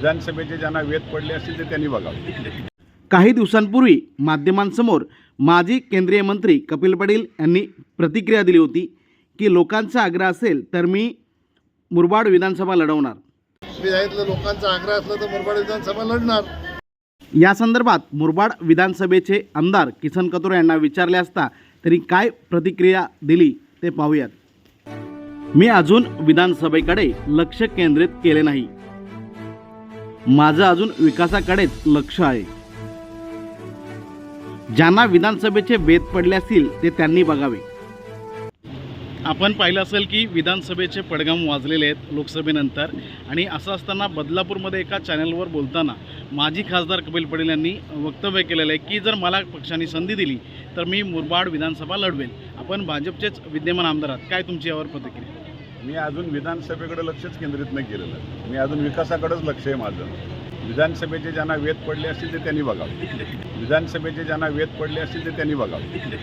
विधानसभेचे ज्यांना वेध पडले असतील ते त्यांनी बघावे. काही दिवसांपूर्वी माध्यमांसमोर माजी केंद्रीय मंत्री कपिल पाटील यांनी प्रतिक्रिया दिली होती की लोकांचा आग्रह असेल तर मी मुरबाड विधानसभा लढवणार. मी सांगितलं लोकांचा आग्रह असला तर मुरबाड विधानसभा लढणार. या संदर्भात मुरबाड विधानसभेचे आमदार किसन कतोरे यांना विचारले असता तरी काय प्रतिक्रिया दिली ते पाहूयात. मी अजून विधानसभेकडे लक्ष केंद्रित केले नाही. माझं अजून विकासाकडेच लक्ष आहे. ज्यांना विधानसभेचे वेद पडले असतील ते त्यांनी बघावे. आपण पाहिलं असेल की विधानसभेचे पडगाम वाजलेले आहेत लोकसभेनंतर आणि असं असताना बदलापूरमध्ये एका चॅनलवर बोलताना माजी खासदार कपिल पटेल यांनी वक्तव्य केलेलं आहे की जर मला पक्षाने संधी दिली तर मी मुरबाड विधानसभा लढवेल. आपण भाजपचेच विद्यमान आमदार आहात. काय तुमची यावर प्रतिक्रिया? मी अजून विधानसभेकडे लक्षच केंद्रित नाही केलेलं. मी अजून विकासाकडेच लक्ष आहे माझं. विधानसभेचे ज्यांना वेध पडले असतील ते त्यांनी बघावे. विधानसभेचे ज्यांना वेध पडले असतील ते त्यांनी बघावे.